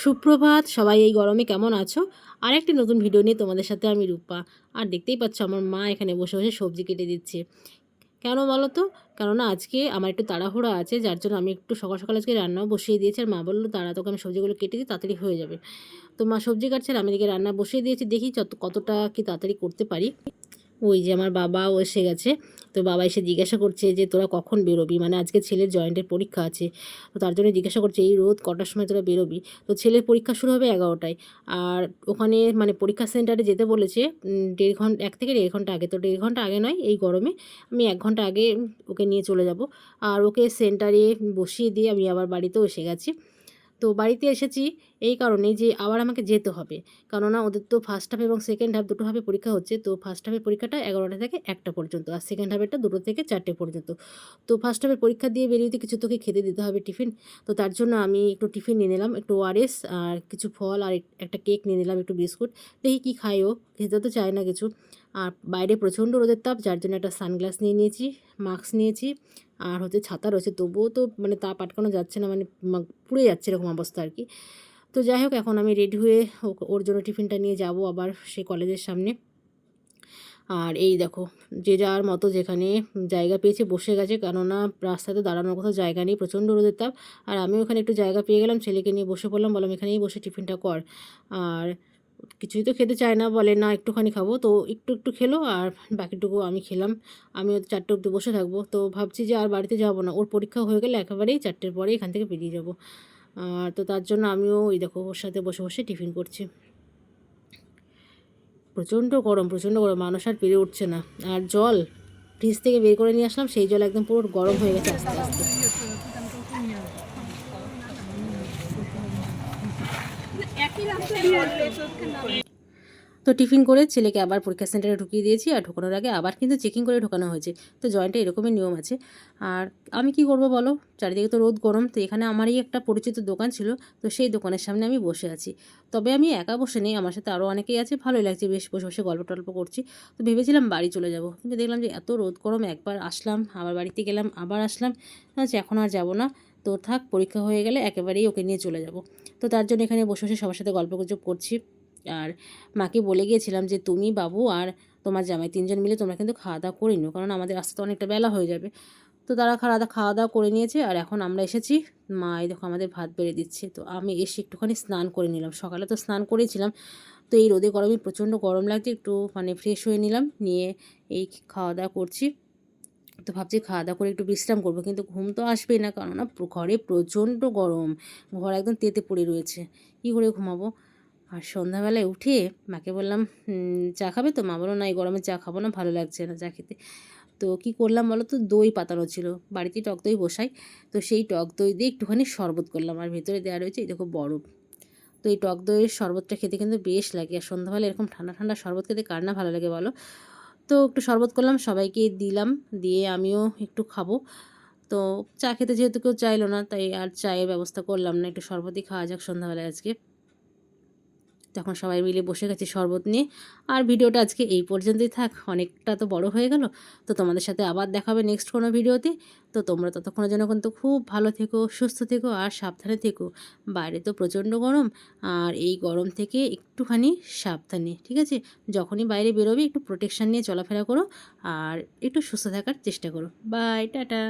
সুপ্রভাত, সবাই এই গরমে কেমন আছো? আর একটি নতুন ভিডিও নিয়ে তোমাদের সাথে আমি রূপা। আর দেখতেই পাচ্ছ আমার মা এখানে বসে বসে সবজি কেটে দিচ্ছে। কেন বলো তো? কেননা আজকে আমার একটু তাড়াহুড়ো আছে, যার জন্য আমি একটু সকাল সকাল আজকে রান্নাও বসিয়ে দিয়েছি। আর মা বলল তাড়া তোকে আমি সবজিগুলো কেটে দিই, তাড়াতাড়ি হয়ে যাবে। তো মা সবজি কাটছে আমি এদিকে রান্না বসিয়ে দিয়েছি, দেখি যত, কতটা কি তাড়াতাড়ি করতে পারি। ওই যে আমার বাবাও এসে গেছে। তো বাবা এসে জিজ্ঞাসা করছে যে, তোরা কখন বেরোবি? মানে আজকে ছেলের জয়েন্টের পরীক্ষা আছে। তো তার জন্য জিজ্ঞাসা করছে, এই রোদ কটার সময় তোরা বেরোবি? তো ছেলের পরীক্ষা শুরু হবে এগারোটায়। আর ওখানে মানে পরীক্ষা সেন্টারে যেতে বলেছে দেড় ঘণ্টা এক থেকে দেড় ঘণ্টা আগে। তো দেড় ঘণ্টা আগে নয়, এই গরমে আমি এক ঘণ্টা আগে ওকে নিয়ে চলে যাব। আর ওকে সেন্টারে বসিয়ে দিয়ে আমি আবার বাড়িতেও এসে গেছি। তো বাড়িতে এসেছি এই কারণে যে আবার আমাকে যেতে হবে। কেননা ওদের তো ফার্স্ট হাফ এবং সেকেন্ড হাফ দুটো হাফে পরীক্ষা হচ্ছে, তো ফার্স্ট হাফের পরীক্ষাটা এগারোটা থেকে একটা পর্যন্ত আর সেকেন্ড হাফেরটা দুটো থেকে চারটে পর্যন্ত। তো ফার্স্ট হাফের পরীক্ষা দিয়ে বেরিয়ে কিছু তোকে খেতে দিতে হবে টিফিন। তো তার জন্য আমি একটু টিফিন নিয়ে নিলাম, একটু ওআরএস আর কিছু ফল আর একটা কেক নিয়ে নিলাম, একটু বিস্কুট। দেখি কী খাই ও, খেতে তো চায় না কিছু। আর বাইরে প্রচণ্ড রোদের তাপ, যার জন্য একটা সানগ্লাস নিয়ে নিয়েছি, মাস্ক নিয়েছি, আর হচ্ছে ছাতা রয়েছে। তবুও তো মানে তাপ আটকানো যাচ্ছে না মানে পুড়ে যাচ্ছে এরকম অবস্থা আর কি। তো যাই হোক, এখন আমি রেডি হয়ে ওর জন্য টিফিনটা নিয়ে যাব আবার সেই কলেজের সামনে। আর এই দেখো, যে যার মতো যেখানে জায়গা পেয়েছে বসে গেছে, কেননা রাস্তাতে দাঁড়ানোর কোথাও জায়গা নেই, প্রচণ্ড রোদের তাপ। আর আমিও ওখানে একটু জায়গা পেয়ে গেলাম, ছেলেকে নিয়ে বসে পড়লাম, বললাম এখানেই বসে টিফিনটা কর। আর কিছুই তো খেতে চায় না, বলে, না, একটুখানি খাব। তো একটু একটু খেলো আর বাকিটুকু আমি খেলাম। আমিও চারটে অব্দি বসে থাকব। তো ভাবছি যে আর বাড়িতে যাব না। ওর পরীক্ষা হয়ে গেলে একেবারেই চারটের পরে এখান থেকে বেরিয়ে যাব। আর তো তার জন্য আমিও ওই দেখো ওর সাথে বসে বসে টিফিন করছি। প্রচণ্ড গরম প্রচণ্ড গরম। মানুষ আর পেরে উঠছে না। আর জল, ফ্রিজ থেকে বের করে নিয়ে আসলাম। সেই জল একদম পুরো গরম হয়ে গেছে আস্তে আস্তে। তো টিফিন করে ছেলেকে আবার পরীক্ষা সেন্টারে ঢুকিয়ে দিয়েছি আর ঢোকানোর আগে আবার কিন্তু চেকিং করে ঢোকানো হয়েছে। তো জয়েন্টে এরকমই নিয়ম আছে। আর আমি কি করব বলো? চারিদিকে তো রোদ, গরম, তো এখানে আমারই একটা পরিচিত দোকান ছিল, তো সেই দোকানের সামনে আমি বসে আছি। তবে আমি একা বসে নেই, আমার সাথে আরও অনেকেই আছে, ভালোই লাগছে বেশ বসে বসে গল্প টল্প করছি। তো ভেবেছিলাম বাড়ি চলে যাব, কিন্তু দেখলাম যে এত রোদ, গরম, একবার আসলাম, আবার বাড়িতে গেলাম, আবার আসলাম আচ্ছা এখন আর যাব না। তো থাক, পরীক্ষা হয়ে গেলে একেবারেই ওকে নিয়ে চলে যাব। তো তার জন্য এখানে বসে বসে সবার সাথে গল্প গুজব করছি। আর মাকে বলে গিয়েছিলাম যে, তুমি বাবু আর তোমার জামাই তিনজন মিলে তোমরা কিন্তু খাওয়া দাওয়া করে নিও, কারণ আমাদের আসতে তো অনেকটা বেলা হয়ে যাবে। তো তারা খাওয়া দাওয়া খাওয়া দাওয়া করে নিয়েছে, আর এখন আমরা এসেছি। মা এই দেখো আমাদের ভাত বেড়ে দিচ্ছে। তো আমি এসে একটুখানি স্নান করে নিলাম। সকালে তো স্নান করেছিলাম। তো এই রোদে গরমে প্রচণ্ড গরম লাগছে, একটু মানে ফ্রেশ হয়ে নিলাম। নিয়ে এই খাওয়া দাওয়া করছি। তো ভাবছি খাওয়া দাওয়া করে একটু বিশ্রাম করব, কিন্তু ঘুম তো আসবেই না। কেননা ঘরে প্রচণ্ড গরম, ঘর একদম তেতে পড়ে রয়েছে। কী করে ঘুমাবো? আর সন্ধ্যাবেলায় উঠে মাকে বললাম চা খাবে তো? মা বলো না, এই গরমে চা খাব না, ভালো লাগছে না চা খেতে। তো কি করলাম বলো তো, দই পাতানো ছিল। বাড়িতে টক দই বসাই, তো সেই টক দই দিয়ে একটুখানি শরবত করলাম। আর ভেতরে দেওয়া রয়েছে এই দেখো বরফ। তো এই টক দইয়ের শরবতটা খেতে কিন্তু বেশ লাগে। আর সন্ধ্যাবেলা এরকম ঠান্ডা ঠান্ডা শরবত খেতে কার না ভালো লাগে বলো? তো একটু শরবত করলাম, সবাইকে দিলাম, দিয়ে আমিও একটু খাব। তো চা খেতে যেহেতু কেউ চাইলো না, তাই আর চায়ের ব্যবস্থা করলাম না, একটু শরবতই খাওয়া যাক সন্ধ্যাবেলায় আজকে। তখন সবাই মিলে বসে গেছি শরবত নিয়ে। আর ভিডিওটা আজকে এই পর্যন্তই থাক, অনেকটা তো বড় হয়ে গেল। তো তোমাদের সাথে আবার দেখাবে নেক্সট কোনো ভিডিওতে। তো তোমরা ততক্ষণের জন্য কিন্তু খুব ভালো থেকো, সুস্থ থেকো আর সাবধানে থেকো। বাইরে তো প্রচণ্ড গরম, আর এই গরম থেকে একটুখানি সাবধানে, ঠিক আছে? যখনই বাইরে বেরোবে একটু প্রোটেকশান নিয়ে চলাফেরা করো আর একটু সুস্থ থাকার চেষ্টা করো। Bye tata.